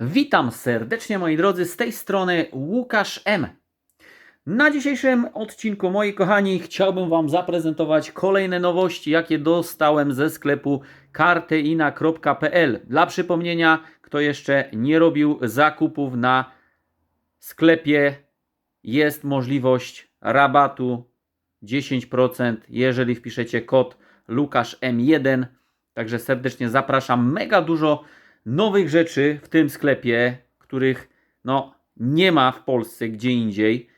Witam serdecznie moi drodzy, z tej strony Łukasz M. Na dzisiejszym odcinku, moi kochani, chciałbym Wam zaprezentować kolejne nowości, jakie dostałem ze sklepu karteina.pl. Dla przypomnienia, kto jeszcze nie robił zakupów na sklepie, jest możliwość rabatu 10%, jeżeli wpiszecie kod LukaszM1. Także serdecznie zapraszam. Mega dużo nowych rzeczy w tym sklepie, których no, nie ma w Polsce gdzie indziej.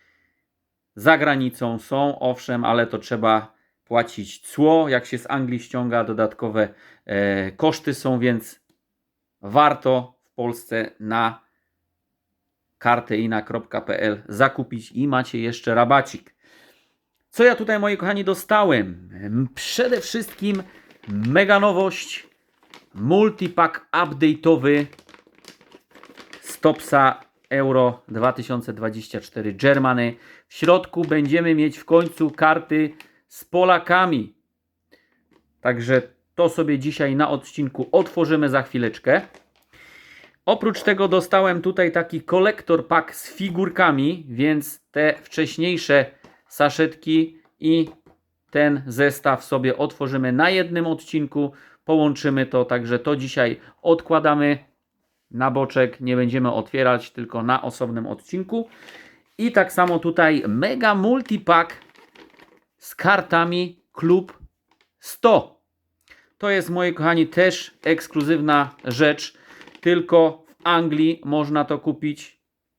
Za granicą są, owszem, ale to trzeba płacić cło. Jak się z Anglii ściąga, dodatkowe e, koszty są, więc warto w Polsce na karteina.pl zakupić i macie jeszcze rabacik. Co ja tutaj, moi kochani, dostałem? Przede wszystkim mega nowość multipack update'owy Stopsa Euro 2024 Germany. W środku będziemy mieć w końcu karty z Polakami. Także to sobie dzisiaj na odcinku otworzymy za chwileczkę. Oprócz tego dostałem tutaj taki kolektor pack z figurkami, więc te wcześniejsze saszetki i ten zestaw sobie otworzymy na jednym odcinku. Połączymy to, także to dzisiaj odkładamy na boczek. Nie będziemy otwierać, tylko na osobnym odcinku. I tak samo tutaj mega multipack z kartami Klub 100. To jest, moi kochani, też ekskluzywna rzecz. Tylko w Anglii można to kupić,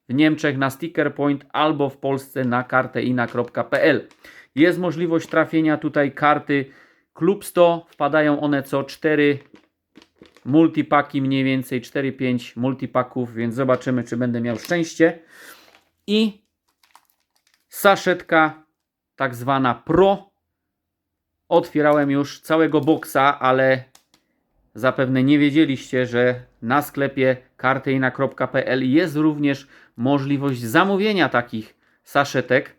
w Niemczech na Sticker Point albo w Polsce na karteina.pl. Jest możliwość trafienia tutaj karty Klub 100. Wpadają one co 4 multipaki, mniej więcej 4-5 multipaków, więc zobaczymy, czy będę miał szczęście. I saszetka, tak zwana Pro. Otwierałem już całego boksa, ale zapewne nie wiedzieliście, że na sklepie karteina.pl jest również możliwość zamówienia takich saszetek.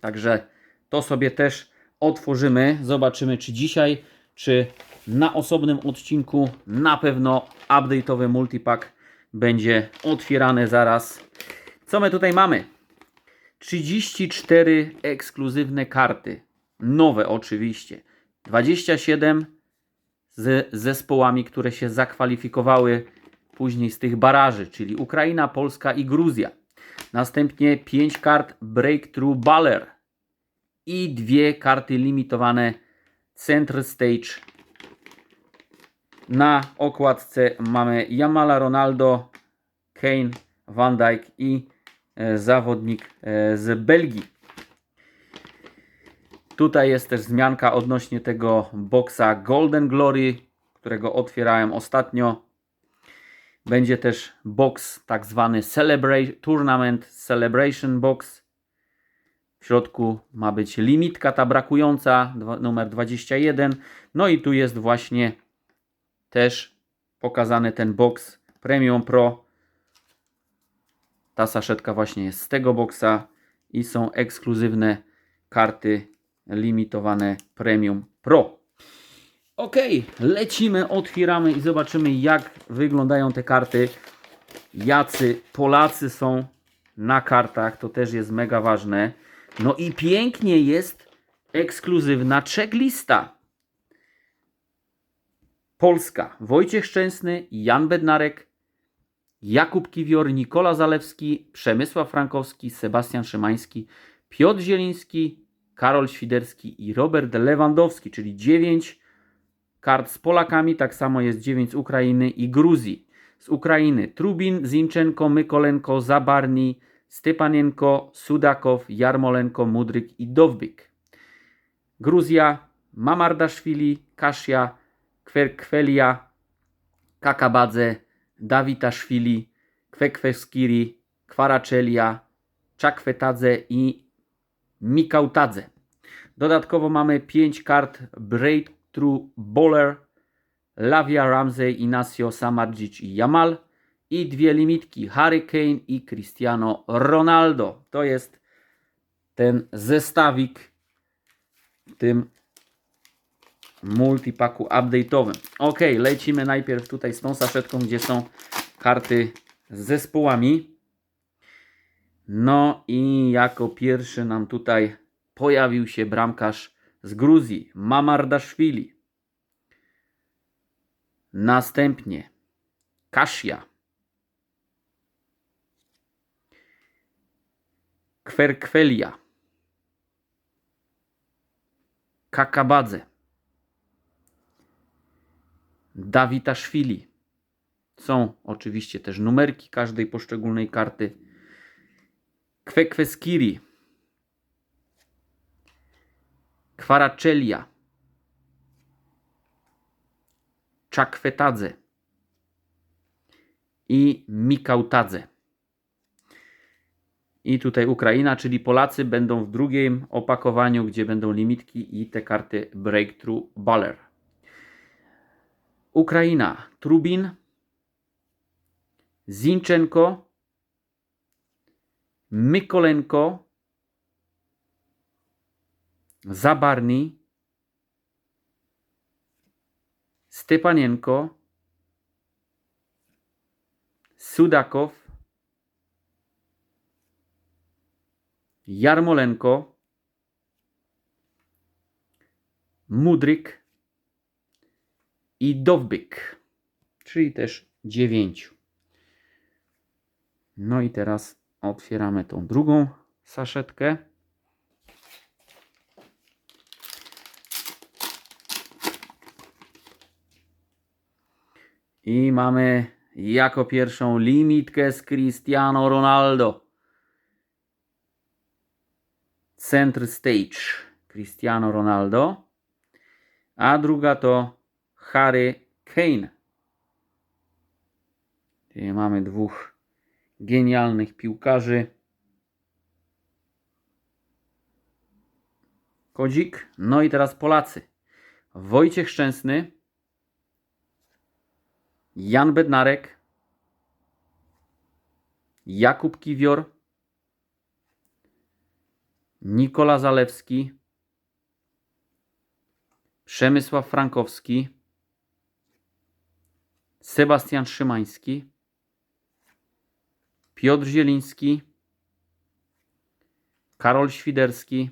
Także to sobie też otworzymy. Zobaczymy, czy dzisiaj, czy na osobnym odcinku. Na pewno update'owy multipack będzie otwierany zaraz. Co my tutaj mamy? 34 ekskluzywne karty. Nowe oczywiście. 27 z zespołami, które się zakwalifikowały później z tych baraży, czyli Ukraina, Polska i Gruzja. Następnie 5 kart Breakthrough Baller i dwie karty limitowane Center Stage. Na okładce mamy Jamala Ronaldo, Kane, Van Dijk i e, zawodnik e, z Belgii. Tutaj jest też zmianka odnośnie tego boxa Golden Glory, którego otwierałem ostatnio. Będzie też box tak zwany Tournament Celebration Box. W środku ma być limitka ta brakująca, numer 21. No i tu jest właśnie też pokazany ten box Premium Pro. Ta saszetka właśnie jest z tego boxa i są ekskluzywne karty limitowane Premium Pro. Ok, lecimy, otwieramy i zobaczymy jak wyglądają te karty. Jacy Polacy są na kartach, to też jest mega ważne. No i pięknie jest ekskluzywna checklista. Polska. Wojciech Szczęsny, Jan Bednarek, Jakub Kiwior, Nikola Zalewski, Przemysław Frankowski, Sebastian Szymański, Piotr Zieliński, Karol Świderski i Robert Lewandowski, czyli 9 kart z Polakami, tak samo jest 9 z Ukrainy i Gruzji. Z Ukrainy Trubin, Zinchenko, Mykolenko, Zabarni, Stepanienko, Sudakow, Jarmolenko, Mudryk i Dowbyk. Gruzja Mamardaszwili, Kasia, Kwerkwelia, Kakabadze, Dawitaszwili, Kwekweskiri, Kwarachelia, Czakwetadze i Mikautadze. Dodatkowo mamy 5 kart Breakthrough Bowler, Lavia Ramsey, Inacio Samardzic i Jamal i dwie limitki Hurricane i Cristiano Ronaldo. To jest ten zestawik w tym multipaku update'owym. Ok, lecimy najpierw tutaj z tą saszetką, gdzie są karty z zespołami. No i jako pierwszy nam tutaj pojawił się bramkarz z Gruzji, Mamardaszwili. Następnie Kasia. Kwerkwelia. Kakabadze. Dawitaszwili. Są oczywiście też numerki każdej poszczególnej karty. Kwekweskiri. Kwaracelia. Czakwetadze. I Mikautadze. I tutaj Ukraina, czyli Polacy będą w drugim opakowaniu, gdzie będą limitki i te karty Breakthrough Baller. Ukraina, Trubin, Zinchenko, Mykolenko, Zabarni, Stepanienko, Sudakow, Jarmolenko, Mudryk i Dowbyk, czyli też dziewięciu. No i teraz otwieramy tą drugą saszetkę. I mamy jako pierwszą limitkę z Cristiano Ronaldo. Center Stage Cristiano Ronaldo. A druga to Harry Kane. Czyli mamy dwóch genialnych piłkarzy. Kodzik. No i teraz Polacy. Wojciech Szczęsny. Jan Bednarek. Jakub Kiwior. Nikola Zalewski. Przemysław Frankowski. Sebastian Szymański. Piotr Zieliński, Karol Świderski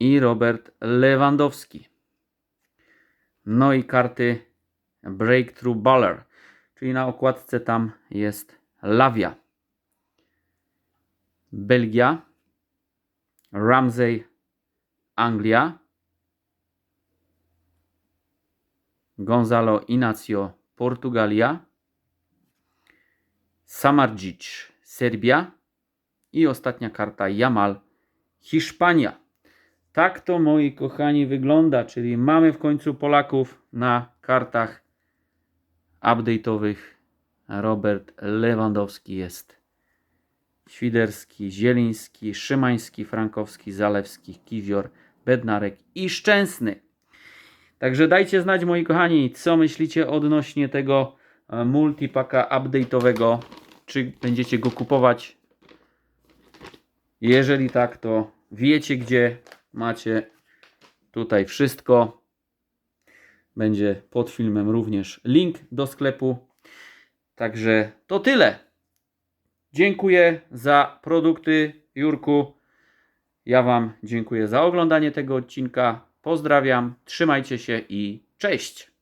i Robert Lewandowski. No i karty Breakthrough Baller, czyli na okładce tam jest Lavia. Belgia, Ramsey, Anglia, Gonzalo Inacio, Portugalia, Samardzic, Serbia i ostatnia karta Jamal, Hiszpania. Tak to moi kochani wygląda, czyli mamy w końcu Polaków na kartach update'owych. Robert Lewandowski jest. Świderski, Zieliński, Szymański, Frankowski, Zalewski, Kiwior, Bednarek i Szczęsny. Także dajcie znać moi kochani, co myślicie odnośnie tego e, multipaka update'owego. Czy będziecie go kupować? Jeżeli tak, to wiecie gdzie macie tutaj wszystko. Będzie pod filmem również link do sklepu. Także to tyle. Dziękuję za produkty, Jurku. Ja Wam dziękuję za oglądanie tego odcinka. Pozdrawiam, trzymajcie się i cześć.